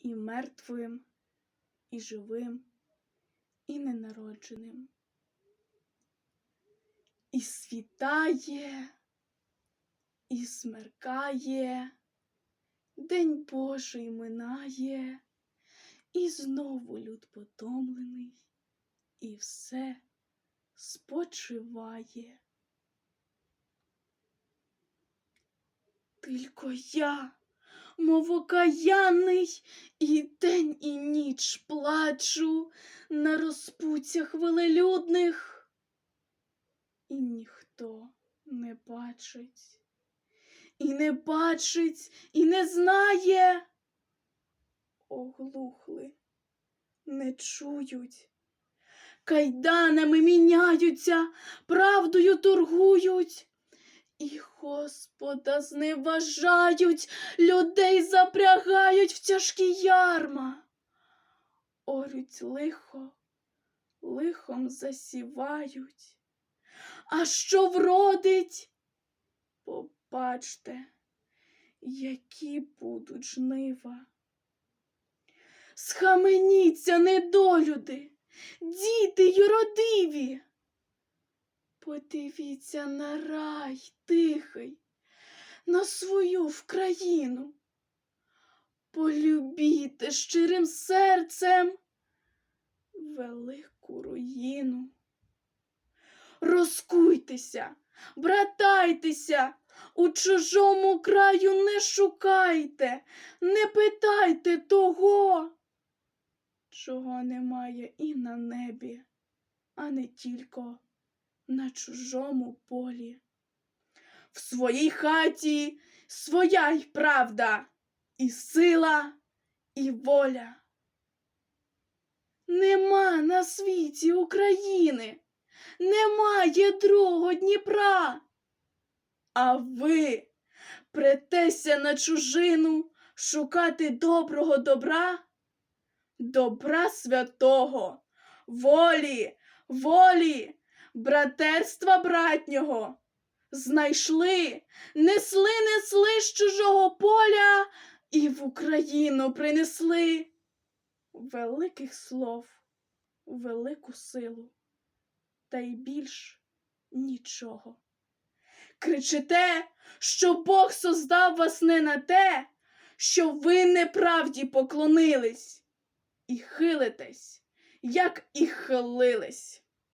і мертвим, і живим, і ненародженим. І світає, і смеркає, День Божий минає, і знову люд потомлений, і все спочиває. Тільки я, мов окаянний, і день, і ніч плачу на розпуттях велелюдних, і ніхто не бачить, і не бачить, і не знає. Оглухли, не чують, кайданами міняються, правдою торгують. Господа зневажають, людей запрягають в тяжкі ярма. Орють лихо, лихом засівають. А що вродить? Побачте, які будуть жнива. Схаменіться, недолюди, діти юродиві. Подивіться на рай тихий, на свою вкраїну. Полюбіте щирим серцем велику руїну. Розкуйтеся, братайтеся, у чужому краю не шукайте, не питайте того, чого немає і на небі, а не тільки на чужому полі. В своїй хаті своя й правда, і сила, і воля. Нема на світі України, немає другого Дніпра. А ви претеся на чужину шукати доброго добра, добра святого, волі, волі братерства братнього. Знайшли, несли, несли з чужого поля і в Україну принесли великих слов, велику силу, та й більш нічого. Кричите, що Бог создав вас не на те, що ви неправді поклонились, і хилитесь, як і хилились.